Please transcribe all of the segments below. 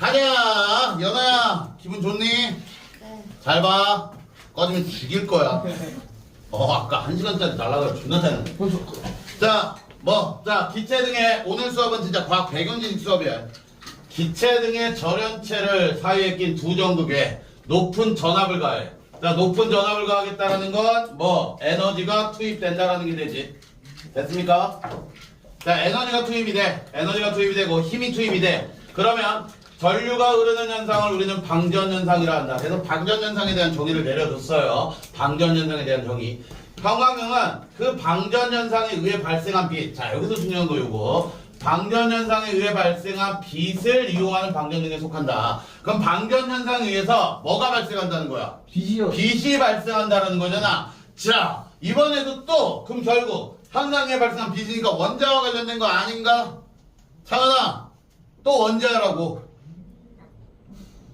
가자 연아야 기분 좋니? 네. 잘 봐. 꺼지면 죽일 거야. 어 아까 한 시간짜리 날라가 존나 짜는. 자, 뭐, 자, 기체 등의 오늘 수업은 진짜 과학 배경지식 수업이야. 기체 등의 절연체를 사이에 낀 두 전극에 높은 전압을 가해. 자, 높은 전압을 가하겠다라는 건 뭐, 에너지가 투입된다라는 게 되지. 됐습니까? 자, 에너지가 투입이 돼. 에너지가 투입이 되고 힘이 투입이 돼. 그러면 전류가 흐르는 현상을 우리는 방전 현상이라 한다. 그래서 방전 현상에 대한 정의를 내려줬어요. 방전 현상에 대한 정의. 형광등은 그 방전 현상에 의해 발생한 빛. 자, 여기서 중요한 거 요거. 방전 현상에 의해 발생한 빛을 이용하는 방전등에 속한다. 그럼 방전 현상에 의해서 뭐가 발생한다는 거야? 빛이요. 빛이 발생한다는 거잖아. 자, 이번에도 또 그럼 결국 현상에 발생한 빛이니까 원자와 관련된 거 아닌가? 차은아, 또 원자라고.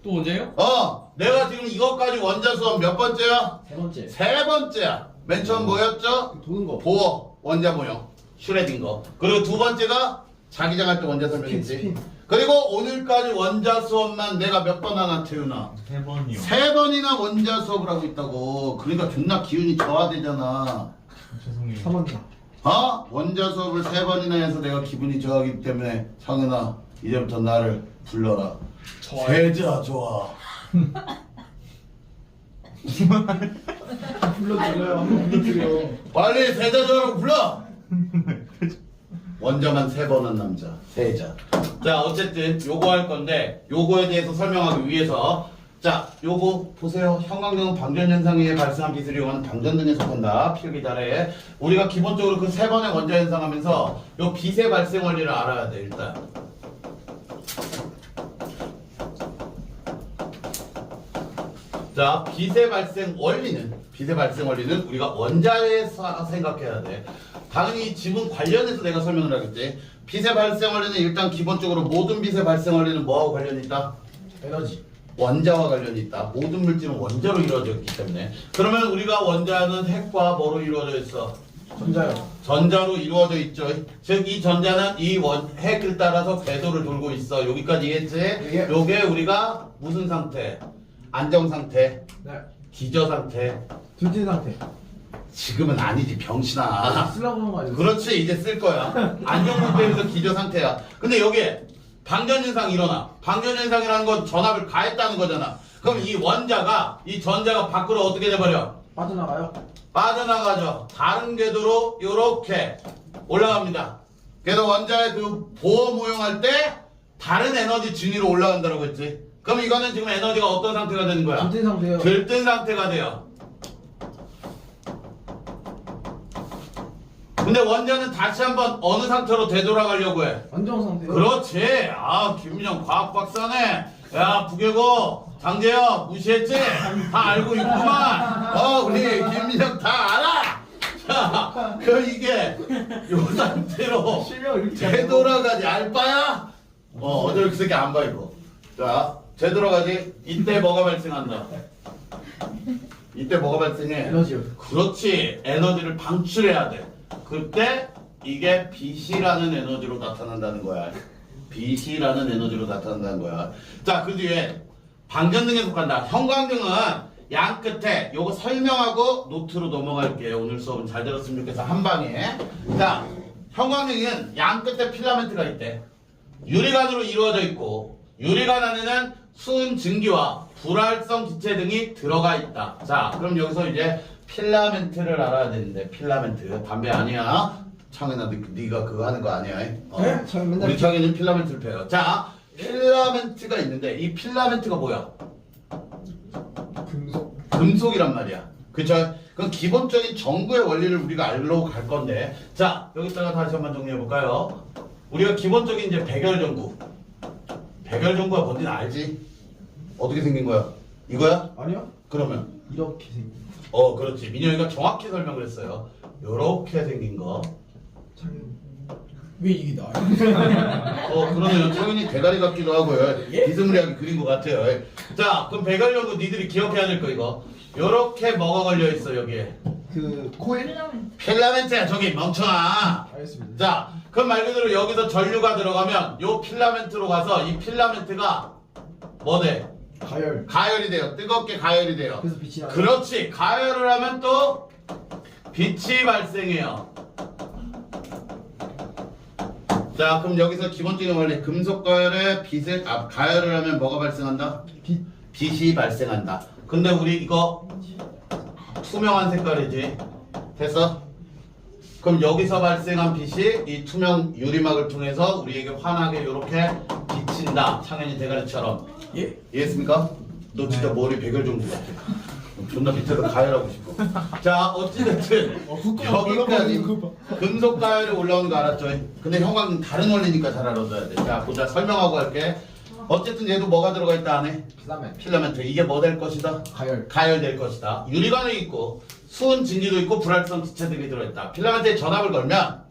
또 언제요? 어, 내가 지금 이것까지 원자 수업 몇 번째야? 세 번째. 세 번째야. 맨 처음 뭐였죠? 도는 거. 보어 원자 모형 슈레딩거. 그리고 두 번째가 자기장 할 때 원자 설명했지. 스핀. 그리고 오늘까지 원자 수업만 내가 몇 번 하나 태우나? 세 번이요. 세 번이나 원자 수업을 하고 있다고. 그러니까 존나 기운이 저하되잖아. 죄송해요. 3번이다. 어? 원자 수업을 세 번이나 해서 내가 기분이 저하기 때문에 상은아 이제부터 나를 불러라. 세자 좋아. 불러드려요. 한번 불러드려. 빨리 세자 좋아라고 불러. 원자만 세번한 남자 세자. 자 어쨌든 요거 할 건데 요거에 대해서 설명하기 위해서 자 요거 보세요 형광등은 방전 현상에 의해 발생한 빛을 이용하는 방전등에 속한다 필기 잘해 우리가 기본적으로 그 세 번의 원자 현상하면서 요 빛의 발생 원리를 알아야 돼 일단 자 빛의 발생 원리는 빛의 발생 원리는 우리가 원자에서 생각해야 돼 당연히 지문 관련해서 내가 설명을 하겠지 빛의 발생 원리는 일단 기본적으로 모든 빛의 발생 원리는 뭐하고 관련이 있다? 에너지. 원자와 관련이 있다. 모든 물질은 원자로 이루어져 있기 때문에. 그러면 우리가 원자는 핵과 뭐로 이루어져 있어? 전자요. 전자로 이루어져 있죠. 즉 이 전자는 이 원, 핵을 따라서 궤도를 돌고 있어. 여기까지 이해했지? 예. 요게 우리가 무슨 상태? 안정 상태, 네. 기저 상태. 둘째 상태. 지금은 아니지 병신아. 쓰라고 하는 거 아니에요? 그렇지 이제 쓸 거야. 안정 상태에서 기저 상태야. 근데 여기에 방전 현상 일어나. 방전 현상이라는 건 전압을 가했다는 거잖아. 그럼 이 원자가 이 전자가 밖으로 어떻게 돼버려? 빠져나가요. 빠져나가죠. 다른 궤도로 이렇게 올라갑니다. 그래서 원자의 그 보호 모형할 때 다른 에너지 진위로 올라간다고 했지. 그럼 이거는 지금 에너지가 어떤 상태가 되는 거야? 둘째 상태요. 들뜬 상태가 돼요. 근데 원자는 다시 한번 어느 상태로 되돌아가려고 해? 안정 상태요. 그렇지. 아, 김민영 과학 박사네. 야, 부계고 장재혁 무시했지? 다 알고 있구만. 어, 우리 김민영 다 알아. 자, 그 이게 요 상태로 실명 이렇게 되돌아가지 알바야? 어, 어제 그 새끼 안 봐, 이거. 자, 되돌아가지? 이때 뭐가 발생한다? 이때 뭐가 발생해? 에너지요. 그렇지. 에너지를 방출해야 돼. 그때 이게 빛이라는 에너지로 나타난다는 거야. 빛이라는 에너지로 나타난다는 거야. 자, 그 뒤에 방전등에 속한다. 형광등은 양 끝에 요거 설명하고 노트로 넘어갈게요. 오늘 수업은 잘 들었으면 좋겠어. 한 방에. 자, 형광등은 양 끝에 필라멘트가 있대. 유리관으로 이루어져 있고 유리관 안에는 수은 증기와 불활성 기체 등이 들어가 있다. 자, 그럼 여기서 이제 필라멘트를 알아야 되는데 필라멘트 담배 아니야? 창현아, 네, 네가 그거 하는 거 아니야? 어. 네? 저 맨날 우리 창현이는 필라멘트를 펴요. 자, 필라멘트가 있는데 이 필라멘트가 뭐야? 금속. 금속이란 말이야. 그쵸? 그럼 기본적인 전구의 원리를 우리가 알러 갈 건데. 자, 여기다가 다시 한번 정리해 볼까요? 우리가 기본적인 이제 백열 전구. 백열 전구가 뭔지는 알지? 어떻게 생긴 거야? 이거야? 아니요? 그러면 이렇게 생긴. 어, 그렇지. 민영이가 정확히 설명을 했어요. 요렇게 생긴 거. 참. 왜 이게 나요? 어, 그러네요. 창현이 대가리 같기도 하고요. 비스무리하게 그린 것 같아요. 자, 그럼 백열 전구 니들이 기억해야 될 거 이거. 요렇게 뭐가 걸려 있어 여기에. 그 코일? 필라멘트야 저기 멍청아. 알겠습니다. 자, 그럼 말 그대로 여기서 전류가 들어가면 요 필라멘트로 가서 이 필라멘트가 뭐 돼? 가열. 가열이 돼요. 뜨겁게 가열이 돼요. 그래서 빛이 나. 그렇지. 가열을 하면 또 빛이 발생해요. 자, 그럼 여기서 기본적인 원리 금속 가열에 빛을 아, 가열을 하면 뭐가 발생한다? 빛. 빛이 발생한다. 근데 우리 이거 투명한 색깔이지. 됐어? 그럼 여기서 발생한 빛이 이 투명 유리막을 통해서 우리에게 환하게 이렇게 비친다. 창현이 대가리처럼. 예. 이해했습니까? 너 진짜 머리 백열 정도 같아. 존나 밑에서 가열하고 싶어. 자, 어찌됐든 어, 훅 여기까지 금속 가열이 올라오는 거 알았죠? 근데 형광등 다른 원리니까 잘 알아둬야 돼. 자, 보자. 설명하고 할게. 어쨌든 얘도 뭐가 들어가 있다 안에? 필라멘. 필라멘트. 이게 뭐 될 것이다? 가열. 가열될 것이다. 유리관이 있고 수은 증기도 있고 불활성 기체들이 들어있다. 필라멘트에 전압을 걸면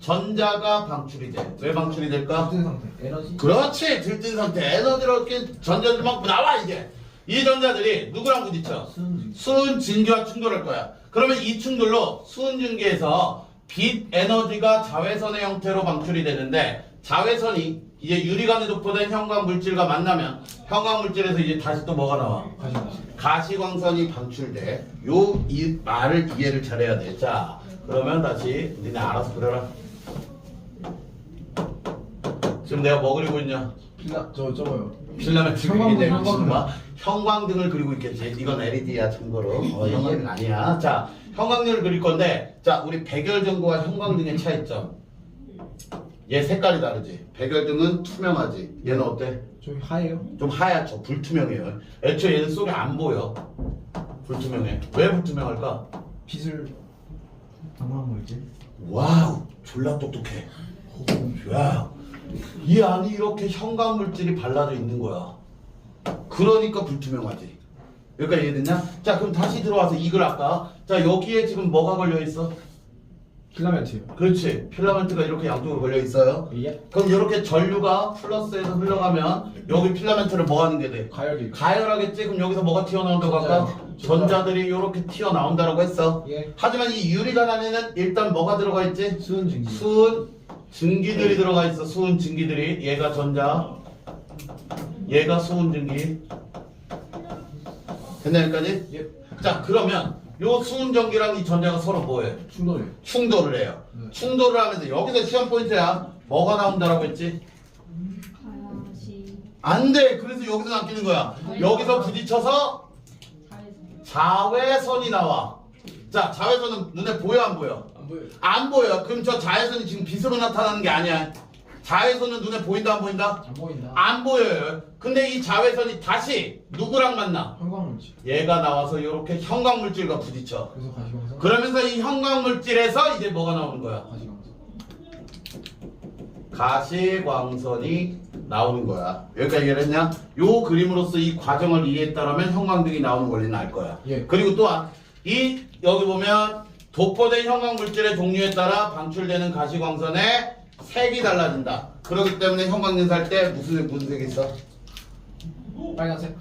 전자가 방출이 돼. 왜 방출이 될까? 같은 상태. 에너지. 그렇지 들뜬 상태 에너지로 이렇게 전자들이 막 나와 이제 이 전자들이 누구랑 부딪혀 수은 수은 증기와 충돌할 거야 그러면 이 충돌로 수은 증기에서 빛 에너지가 자외선의 형태로 방출이 되는데 자외선이 이제 유리관에 도포된 형광 물질과 만나면 형광 물질에서 이제 다시 또 뭐가 나와. 가시광선이 방출돼 요 이 말을 이해를 잘해야 돼 자 그러면 다시 니네 알아서 그려라 지금 내가 뭐 그리고 있냐 필라 저 저거요. 필라멘트 형광등, 그리기 형광등. 뭐 형광등을 그리고 있겠지. 이건 LED야 참고로. 어, 형광등 아니야. 자, 형광등을 그릴 건데, 자, 우리 백열전구와 형광등의 차이점. 얘 색깔이 다르지. 백열등은 투명하지. 얘는 어때? 저기 하얘요. 좀 하얗죠. 불투명해요. 애초에 얘는 속에 안 보여. 불투명해. 왜 불투명할까? 빛을 방광 물질. 와우, 졸라 똑똑해. 야, 이 안에 이렇게 형광 물질이 발라져 있는 거야. 그러니까 불투명하지. 여기까지 이해됐냐? 자, 그럼 다시 들어와서 이걸 아까 자 여기에 지금 뭐가 걸려 있어? 필라멘트요. 그렇지. 필라멘트가 이렇게 양쪽으로 걸려 있어요. 예. 그럼 이렇게 전류가 플러스에서 흘러가면 여기 필라멘트를 뭐 하는 게 돼? 가열이. 가열하겠지. 그럼 여기서 뭐가 튀어나온다고 할까? 전자. 전자들이 이렇게 튀어나온다라고 했어. 예. 하지만 이 유리관 안에는 일단 뭐가 들어가 있지? 수은 증기. 수은 증기들이 들어가 있어. 수은 증기들이 얘가 전자, 얘가 수은 증기. 됐나 여기까지? 예. 자 그러면 요 수은 전기랑 이 전자가 서로 뭐해? 충돌이요. 충돌을 해요. 네. 충돌을 하면서 여기서 시험 포인트야. 뭐가 나온다라고 했지? 안 돼. 그래서 여기서 낚이는 거야. 여기서 부딪혀서 자외선 자외선이 나와. 자 자외선은 눈에 보여 안 보여? 안 보여요. 안 보여. 그럼 저 자외선이 지금 빛으로 나타나는 게 아니야. 자외선은 눈에 보인다 안 보인다? 안 보인다. 안 보여요. 근데 이 자외선이 다시 누구랑 만나? 형광 물질. 얘가 나와서 이렇게 형광 물질과 부딪혀. 그래서 가시광선. 그러면서 이 형광 물질에서 이제 뭐가 나오는 거야? 가시광선. 가시광선이 나오는 거야. 여기까지 이해했냐? 요 그림으로서 이 과정을 이해했다라면 형광등이 나오는 원리는 알 거야. 예. 그리고 또한 이 여기 보면 도포된 형광 물질의 종류에 따라 방출되는 가시광선의 색이 달라진다. 그렇기 때문에 형광등 살 때 무슨 색 무슨 색이 있어? 빨간색.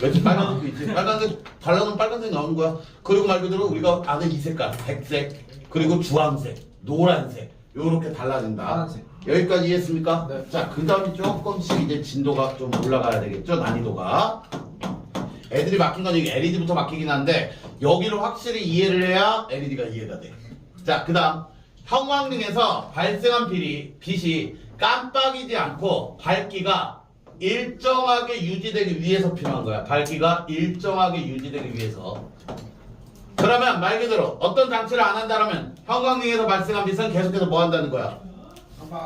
왠지 빨간색도 있지. 빨간색 달라면 빨간색 나오는 거야. 그리고 말 그대로 우리가 아는 이 색깔, 백색, 그리고 주황색, 노란색, 요렇게 달라진다. 파란색. 여기까지 이해했습니까? 네. 자, 그 다음에 조금씩 이제 진도가 좀 올라가야 되겠죠? 난이도가. 애들이 막힌 건 여기 LED부터 막히긴 한데, 여기를 확실히 이해를 해야 LED가 이해가 돼. 자, 그 다음. 형광등에서 발생한 빛이, 빛이 깜빡이지 않고 밝기가 일정하게 유지되기 위해서 필요한 거야. 밝기가 일정하게 유지되기 위해서. 그러면 말 그대로 어떤 장치를 안 한다면 형광등에서 발생한 빛은 계속해서 뭐 한다는 거야?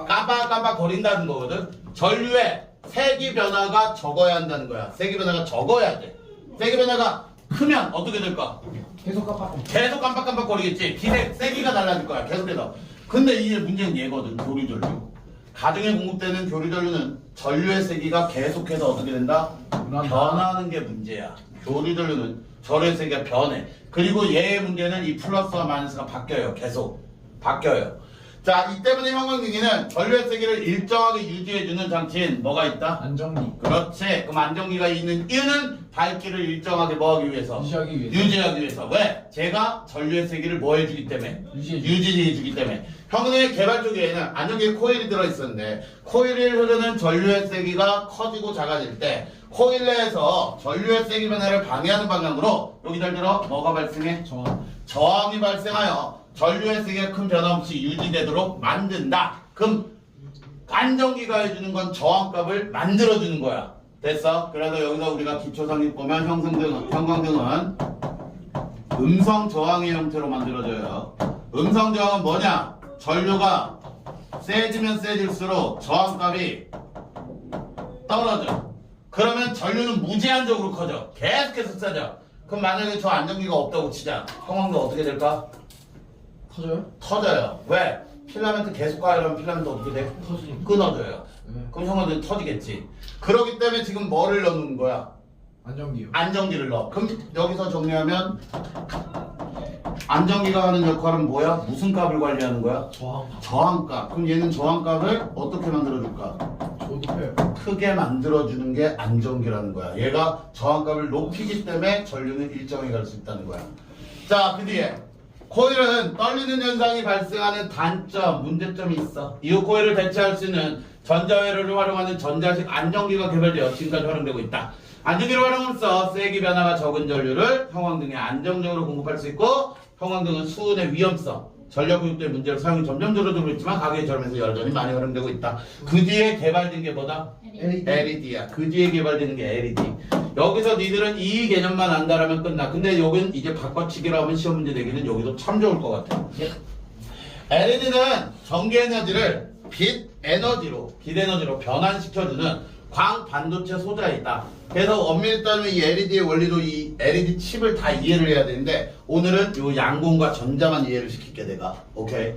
깜빡깜빡 거린다는 거거든. 전류의 색이 변화가 적어야 한다는 거야. 색이 변화가 적어야 돼. 색이 변화가 크면 어떻게 될까? 계속 깜빡. 계속 깜빡깜빡 거리겠지. 기색, 세기가 달라질 거야. 계속해서. 근데 이게 문제는 얘거든. 교류 전류. 가정에 공급되는 교류 전류는 전류의 세기가 계속해서 어떻게 된다? 변하는 게 문제야. 교류 전류는 전류의 세기가 변해. 그리고 얘의 문제는 이 플러스와 마이너스가 바뀌어요. 계속. 바뀌어요. 자, 이 때문에 형광등에는 전류의 세기를 일정하게 유지해주는 장치인 뭐가 있다? 안정리. 그렇지. 그럼 안정기가 있는 이유는 밝기를 일정하게 뭐하기 위해서? 유지하기 위해서. 유지하기 위해서. 왜? 제가 전류의 세기를 뭐 해주기 때문에? 유지해주기. 유지해주기 때문에. 형의 개발 쪽에는 안정기에 코일이 들어있었는데 코일을 흐르는 전류의 세기가 커지고 작아질 때 코일 내에서 전류의 세기 변화를 방해하는 방향으로 여기 잘 들어 뭐가 발생해? 저항. 저항이 발생하여 전류의 세기가 큰 변화 없이 유지되도록 만든다. 그럼 안정기가 해주는 건 저항값을 만들어주는 거야. 됐어? 그래서 여기서 우리가 기초상식 보면 형성등, 형광등은 음성 저항의 형태로 만들어져요. 음성 저항은 뭐냐? 전류가 세지면 세질수록 저항값이 떨어져. 그러면 전류는 무제한적으로 커져. 계속해서 세져. 그럼 만약에 저 안정기가 없다고 치자. 형광등 어떻게 될까? 터져요? 터져요. 왜? 필라멘트 계속 가요. 그러면 필라멘트 어떻게 돼? 터지니까. 끊어져요. 네. 그럼 형광등 터지겠지. 그렇기 때문에 지금 뭐를 넣는 거야? 안정기요. 안정기를 넣어. 그럼 여기서 정리하면 안정기가 하는 역할은 뭐야? 무슨 값을 관리하는 거야? 저항. 저항값. 그럼 얘는 저항값을 어떻게 만들어줄까? 조급해요. 크게 만들어주는 게 안정기라는 거야. 얘가 저항값을 높이기 때문에 전류는 일정히 갈 수 있다는 거야. 자, 그 뒤에 코일은 떨리는 현상이 발생하는 단점, 문제점이 있어. 이 코일을 대체할 수 있는 전자회로를 활용하는 전자식 안정기가 개발되어 지금까지 활용되고 있다. 안정기를 활용함으로써 세기 변화가 적은 전류를 형광등에 안정적으로 공급할 수 있고 형광등은 수은의 위험성, 전력 교육될 문제로 사용이 점점 줄어들고 있지만 가격이 저렴해서 여전히 많이 활용되고 있다. 그 뒤에 개발된 게 뭐다? LED. LED야. 그 뒤에 개발되는 게 LED. 여기서 니들은 이 개념만 안다라면 끝나. 근데 여긴 이제 바꿔치기로 하면 시험 문제 내기는 여기도 참 좋을 것 같아. LED는 전기 에너지를 빛 에너지로, 빛 에너지로 변환시켜주는 광 반도체 소자에 있다. 그래서 엄밀히 따지면 이 LED의 원리도 이 LED 칩을 다 이해를 해야 되는데 오늘은 요 양공과 전자만 이해를 시킬게 내가. 오케이.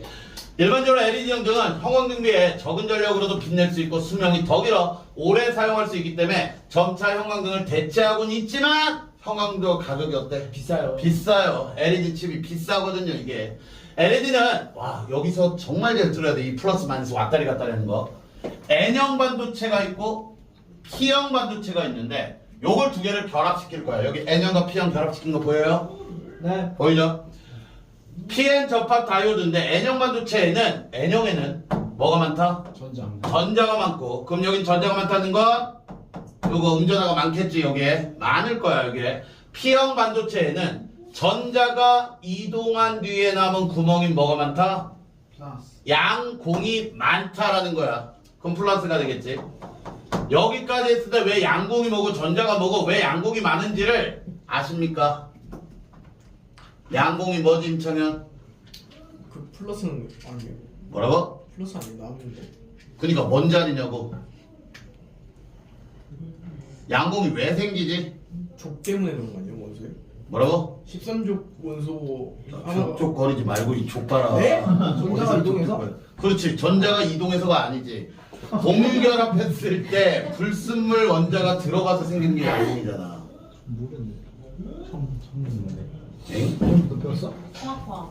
일반적으로 LED 형등은 형광등 비해 적은 전력으로도 빛낼 수 있고 수명이 더 길어 오래 사용할 수 있기 때문에 점차 형광등을 대체하고는 있지만 형광등 가격이 어때? 비싸요. 비싸요. LED 칩이 비싸거든요, 이게. LED는, 와, 여기서 정말 잘 들어야 돼. 이 플러스 마이너스 왔다리 갔다리 하는 거. N형 반도체가 있고, P형 반도체가 있는데, 요걸 두 개를 결합시킬 거야. 여기 N형과 P형 결합시킨 거 보여요? 네. 보이죠? PN 접합 다이오드인데, N형 반도체에는, N형에는 뭐가 많다? 전장. 전자가 많고 그럼 여긴 전자가 많다는 건 요거 음전화가 많겠지 여기에 많을 거야 여기에 P형 반도체에는 전자가 이동한 뒤에 남은 구멍이 뭐가 많다? 플러스. 양공이 많다라는 거야 그럼 플러스가 되겠지 여기까지 했을 때 왜 양공이 뭐고 전자가 뭐고 왜 양공이 많은지를 아십니까? 양공이 뭐지 임창현? 그 플러스는 아니에요. 뭐라고? 플러스 아니에요. 나오는데. 그니까 뭔 자리냐고 양공이 왜 생기지? 족 때문에 그런 거 아니에요, 원소에? 뭐라고? 13족 원소 족족거리지 말고 이 족봐라 네? 전자가 이동해서? 그렇지 전자가 이동해서가 아니지 공결합했을 때 불순물 원자가 들어가서 생기는 게 양공이잖아 모르겠네. 처음 처음 듣는데. 엥? 처음 배웠어? 통합화.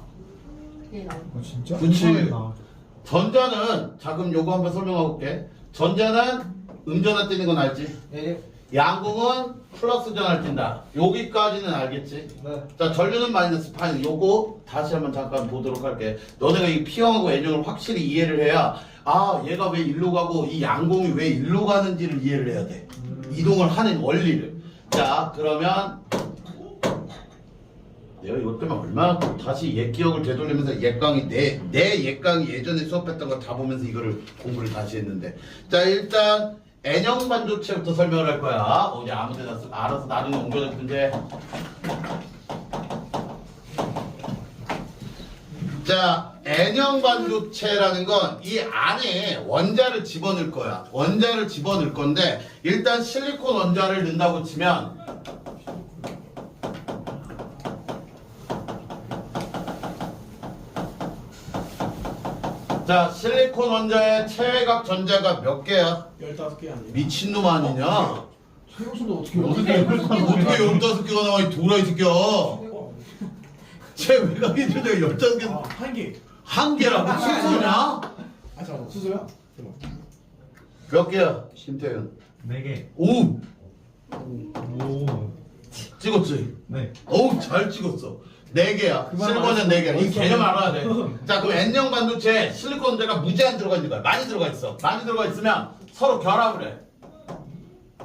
그게 나온 어 진짜? 그치. 아, 전자는 자 그럼 요거 한번 설명해 볼게 전자는 음전화 뜨는 건 알지? 예. 양공은 플러스 전화를 띈다 여기까지는 알겠지? 네. 자 전류는 마이너스 파이 요거 다시 한번 잠깐 보도록 할게 너네가 이 P형하고 N형을 확실히 이해를 해야 아 얘가 왜 일로 가고 이 양공이 왜 일로 가는지를 이해를 해야 돼. 이동을 하는 원리를. 자 그러면 내가 이것 때문에 얼마나 또 다시 옛 기억을 되돌리면서 옛 강의 내, 내 옛 강의 예전에 수업했던 거 다 보면서 이거를 공부를 다시 했는데. 자 일단 N형 반도체부터 설명을 할 거야. 어디 아무 데나 쓰- 알아서 나중에 옮겨낼 텐데. 자, N형 반도체라는 건 이 안에 원자를 집어넣을 거야. 원자를 집어넣을 건데 일단 실리콘 원자를 넣는다고 치면 자, 실리콘 원자의 체외각 전자가 몇 개야? 15개 아니에요? 미친놈 아니냐? 최우수도 어떻게 어떻게 어떻게 열다섯 개가 나와 이 도라이 새끼야? 어, 체외각이 전자가 열다섯 개 아, 한 개. 한 개라고 소리야? 아 잠깐만 수소야? 몇 개야 김태현? 네 개. 오 오. 찍었지? 네. 어우 잘 찍었어. 네 개야. 그만 실리콘은 네 개야. 이 개념 알아야 돼. 자 그럼 N형 반도체에 실리콘제가 무제한 들어가 있는 거야. 많이 들어가 있어. 많이 들어가 있으면 서로 결합을 해.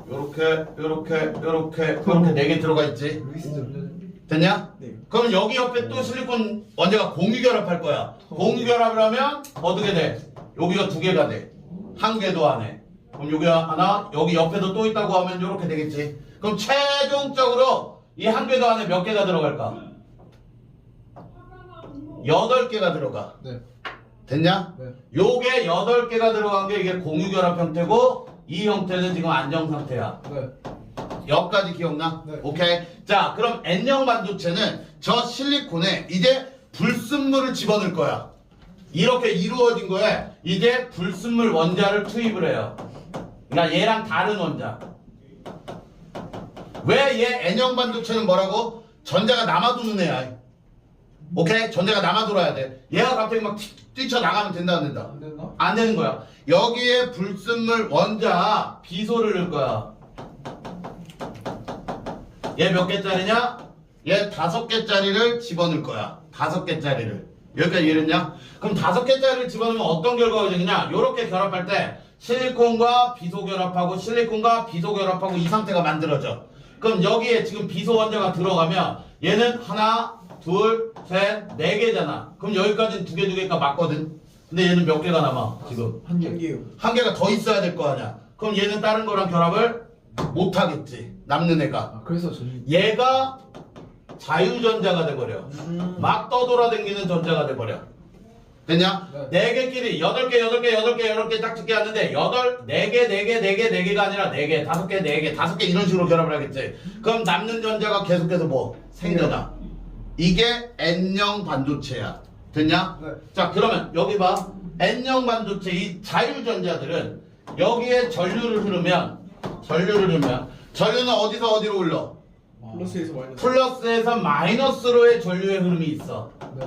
요렇게 요렇게 요렇게 요렇게 네 개 들어가 있지. 루이스. 됐냐? 네 그럼 여기 옆에 또 실리콘 원자가 공유 결합할 거야. 공유 결합을 하면 어떻게 돼? 여기가 두 개가 돼. 한 개도 안 해. 그럼 여기 하나, 여기 옆에도 또 있다고 하면 이렇게 되겠지. 그럼 최종적으로 이 한 개도 안에 몇 개가 들어갈까? 여덟 개가 들어가. 네. 됐냐? 네. 요게 여덟 개가 들어간 게 이게 공유 결합 형태고 이 형태는 지금 안정 상태야. 네. 여기까지 기억나? 네. 오케이. 자, 그럼 N형 반도체는 저 실리콘에 이제 불순물을 집어넣을 거야. 이렇게 이루어진 거에 이제 불순물 원자를 투입을 해요. 그러니까 얘랑 다른 원자. 왜 얘 N형 반도체는 뭐라고? 전자가 남아도는 애야. 오케이? 전자가 남아 돌아야 돼. 얘가 갑자기 막 튀- 뛰쳐나가면 된다, 안 된다? 안 됐나? 안 되는 거야. 여기에 불순물 원자 비소를 넣을 거야. 얘 몇 개짜리냐? 얘 다섯 개짜리를 집어넣을 거야. 다섯 개짜리를. 여기까지 이해했냐? 그럼 다섯 개짜리를 집어넣으면 어떤 결과가 되느냐? 요렇게 결합할 때 실리콘과 비소 결합하고 실리콘과 비소 결합하고 이 상태가 만들어져. 그럼 여기에 지금 비소 원자가 들어가면 얘는 하나, 둘, 셋, 네 개잖아. 그럼 여기까지는 두 개, 두 개가 맞거든. 근데 얘는 몇 개가 남아, 지금? 한 개. 한 개요 한 개가 더 있어야 될 거 아니야. 그럼 얘는 다른 거랑 결합을 못 하겠지. 남는 애가. 아 그래서 전. 얘가 자유전자가 돼버려. 음. 막 떠돌아다니는 전자가 돼버려. 됐냐? 네. 네 개끼리 여덟 개, 여덟 개, 여덟 개, 여덟 개 짝짓기 하는데 여덟, 네 개, 네 개, 네 개, 네 개가 아니라 네 개, 다섯 개, 네 개, 다섯 개 이런 식으로 결합을 하겠지. 그럼 남는 전자가 계속해서 뭐 생겨나. 이게 N형 반도체야. 됐냐? 네. 자 그러면 여기 봐 N형 반도체 이 자유전자들은 여기에 전류를 흐르면 전류를 흐르면 전류는 어디서 어디로 흘러? 플러스에서 마이너스 플러스에서 마이너스로의 전류의 흐름이 있어 네.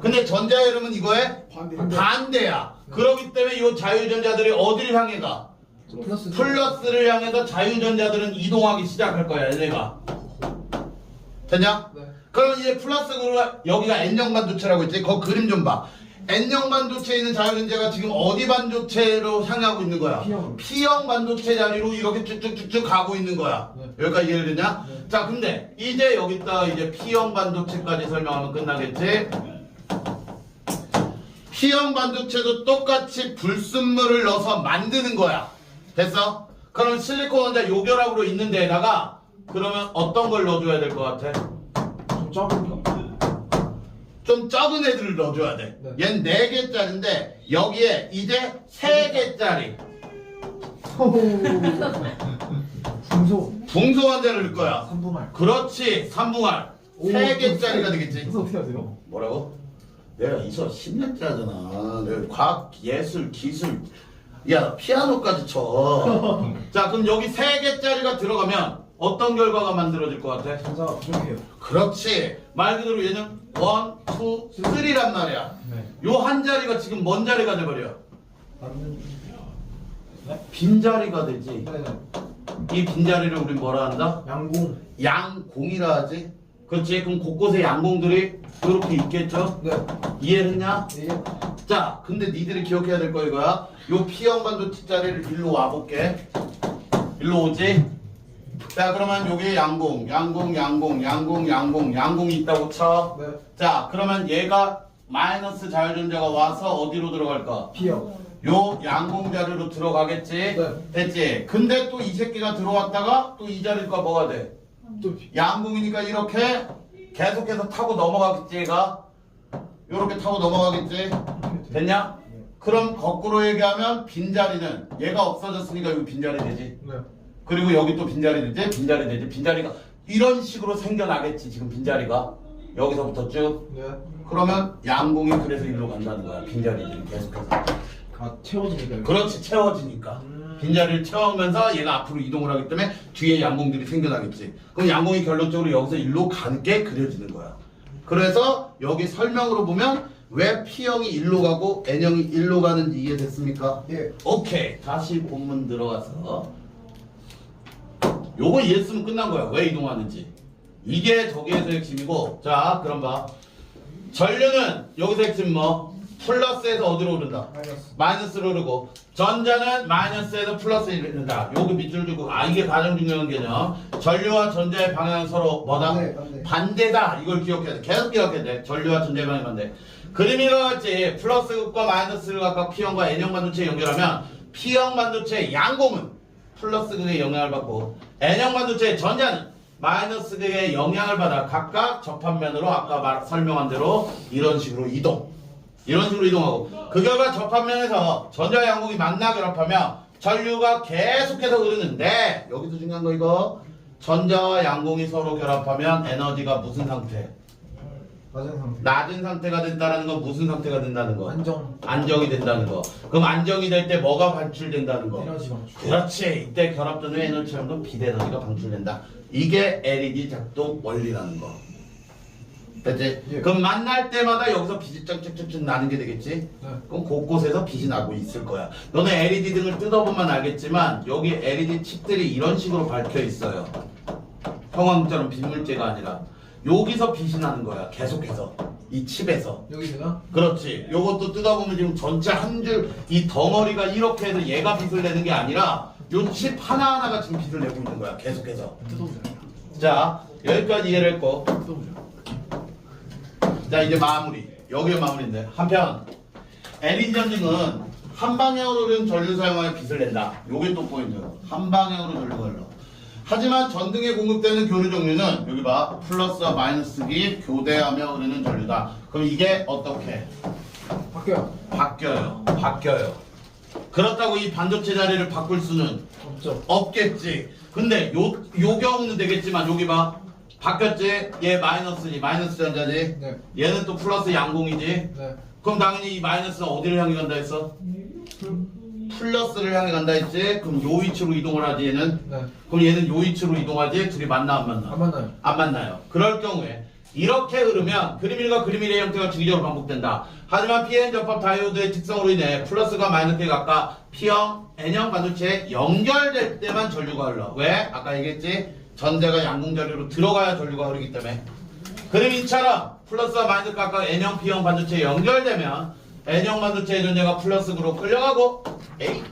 근데 전자의 흐름은 이거의 반대 반대야 그렇기 때문에 이 자유전자들이 어디를 향해 가? 플러스. 플러스를 향해서 자유전자들은 이동하기 시작할 거야 얘네가 됐냐? 네. 그럼 이제 플러스로 여기가 N형 반도체라고 있지. 거 그림 좀 봐. N형 반도체에 있는 자유전자가 지금 어디 반도체로 향하고 있는 거야? P형. P형 반도체 자리로 이렇게 쭉쭉쭉쭉 가고 있는 거야. 네. 여기까지 이해되냐? 네. 자, 근데 이제 여기다 이제 P형 반도체까지 설명하면 끝나겠지? P형 반도체도 똑같이 불순물을 넣어서 만드는 거야. 됐어? 그럼 실리콘 원자 요결합으로 있는 데에다가 그러면 어떤 걸 넣어줘야 될 것 같아? 좀 작은 거. 좀 적은 애들을 넣어줘야 돼. 네. 얘는 4개짜리인데 여기에 이제 3개짜리 중소. 붕소 원자를 넣을 거야. 3분할. 그렇지. 3분할. 오, 3개짜리가 되겠지. 그래서 어떻게 하세요? 뭐라고? 내가 이서 10년째 하잖아. 내가 과학, 예술, 기술. 야, 피아노까지 쳐. 자, 그럼 여기 3개짜리가 들어가면 어떤 결과가 만들어질 것 같아? 전자 부족해요. 그렇지. 말 그대로 얘는 1, 2, 3란 말이야. 네. 요한 자리가 지금 뭔 자리가 돼버려? 맞는. 빈자리가 되지. 네네. 이 빈 자리를 우리 뭐라 한다? 양공. 양공이라 하지. 그렇지. 그럼 곳곳에 양공들이 이렇게 있겠죠? 네. 이해했냐? 예. 자, 근데 니들이 기억해야 될 거 이거야. 요 P형 반도체 자리를 일로 와볼게. 일로 오지? 자, 그러면 요게 양공, 양공, 양공, 양공, 양공, 양공이 있다고 쳐. 네. 자, 그러면 얘가 마이너스 자유전자가 와서 어디로 들어갈까? P형. 요 양공 자리로 들어가겠지? 네. 됐지? 근데 또 이 새끼가 들어왔다가 또 이 자리가 뭐가 돼? 또. 양공이니까 이렇게 계속해서 타고 넘어가겠지 얘가? 요렇게 타고 넘어가겠지? 됐냐? 그럼 거꾸로 얘기하면 빈자리는 얘가 없어졌으니까 여기 빈자리 되지 네. 그리고 여기 또 빈자리 되지? 빈자리 되지? 빈자리가 이런 식으로 생겨나겠지 지금 빈자리가 여기서부터 쭉 네. 그러면 양공이 그래서 일로 간다는 거야 빈자리들이 계속해서 아 채워지니까. 이거. 그렇지 채워지니까 빈자리를 채우면서 얘가 앞으로 이동을 하기 때문에 뒤에 양공들이 생겨나겠지 그럼 양공이 결론적으로 여기서 일로 가게 그려지는 거야 그래서 여기 설명으로 보면 왜 P형이 일로 가고 N형이 일로 가는지 이해됐습니까? 예. 오케이 다시 본문 들어가서 요거 이해했으면 끝난 거야. 왜 이동하는지. 이게 저기에서 핵심이고 자 그럼 봐. 전류는 여기서 핵심 뭐? 플러스에서 어디로 오른다? 마이너스. 마이너스로 오르고 전자는 마이너스에서 플러스로 오른다. 요거 밑줄 주고 아 이게 가장 중요한 개념. 전류와 전자의 방향은 서로 뭐다? 반대, 반대. 반대 다. 이걸 기억해야 돼. 계속 기억해야 돼. 전류와 전자의 방향 반대. 그림이 같이 플러스 극과 마이너스를 각각 P형과 N형 반도체에 연결하면 P형 반도체의 양공은 플러스 극의 영향을 받고 N형 반도체의 전자는 마이너스 극의 영향을 받아 각각 접합면으로 아까 말, 설명한 대로 이런 식으로 이동. 이런 식으로 이동하고. 그 결과 접합면에서 전자 양공이 만나 결합하며 전류가 계속해서 흐르는데 여기서 중요한 거 이거. 전자와 양공이 서로 결합하면 에너지가 무슨 상태? 낮은 상태. 낮은 상태가 된다는 건 무슨 상태가 된다는 거? 안정. 안정이 된다는 거. 그럼 안정이 될 때 뭐가 방출된다는 거? 에너지 방출. 그렇지. 이때 결합된 후에 에너지처럼 비대에너지가 방출된다. 이게 LED 작동 원리라는 거. 됐지? 예. 그럼 만날 때마다 여기서 빛이 쩍쩍쩍쩍 나는 게 되겠지? 네. 그럼 곳곳에서 빛이 나고 있을 거야. 너네 LED 등을 뜯어보면 알겠지만 여기 LED 칩들이 이런 식으로 밝혀 있어요. 형광처럼 빗물재가 아니라 여기서 빛이 나는 거야. 계속해서 이 칩에서. 여기 되나? 그렇지. 요것도 뜯어보면 지금 전체 한 줄 이 덩어리가 이렇게 해서 얘가 빛을 내는 게 아니라 요 칩 하나하나가 지금 빛을 내고 있는 거야. 계속해서. 뜯어보자. 자 여기까지 이해를 했고 뜯어보자. 자 이제 마무리 여기에 마무리인데 한편 LED 전등은 한 방향으로 흐르는 전류 사용하여 빛을 낸다 요게 또 포인트야 한 방향으로 전류가 흘러 하지만 전등에 공급되는 교류 종류는 여기 봐 플러스와 마이너스기 교대하며 흐르는 전류다 그럼 이게 어떻게 바뀌어요. 바뀌어요 바뀌어요 그렇다고 이 반도체 자리를 바꿀 수는 없죠. 없겠지. 근데 요, 요 경우는 되겠지만 여기 봐. 바뀌었지? 얘 마이너스지. 마이너스 전자지. 네. 얘는 또 플러스 양공이지. 네. 그럼 당연히 이 마이너스는 어디를 향해 간다 했어? 플러스를 향해 간다 했지? 그럼 요 위치로 이동을 하지 얘는? 네. 그럼 얘는 요 위치로 이동하지? 둘이 만나 안 만나? 안 만나요. 안 만나요. 그럴 경우에 이렇게 흐르면 그림 1과 그림 1의 형태가 주기적으로 반복된다. 하지만 PN 접합 다이오드의 특성으로 인해 플러스가 마이너스에 각각 P형, N형 반도체에 연결될 때만 전류가 흘러. 왜? 아까 얘기했지? 전자가 양궁 전류로 들어가야 전류가 흐르기 때문에. 그림 2처럼 플러스와 마이너스 각각 N형, P형 반도체에 연결되면 N형 반도체의 전자가 플러스로 끌려가고 A,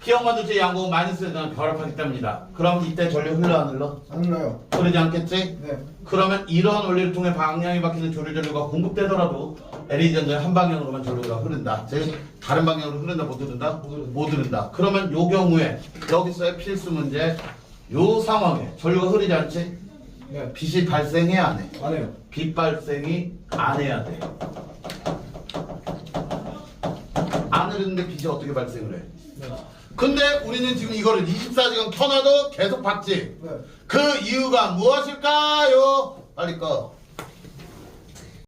P형 반도체의 양궁은 마이너스에 결합하기 때문이다. 그럼 이때 전류 흘러 안 흘러? 안 흘러요. 흐르지 않겠지? 네. 그러면 이러한 원리를 통해 방향이 바뀌는 조류 전류가 공급되더라도 LED 전자의 한 방향으로만 전류가 흐른다. 즉 다른 방향으로 흐른다 못 흐른다? 못 흐른다. 못 흐른다. 그러면 요 경우에 여기서의 필수 문제 요 상황에 전류가 흐르지 않지? 네. 빛이 발생해야 안 해. 안 해요. 빛 발생이 안 해야 돼. 안 흐르는데 빛이 어떻게 발생을 해? 네. 근데 우리는 지금 이거를 24시간 켜놔도 계속 받지. 네. 그 이유가 무엇일까요? 빨리 꺼.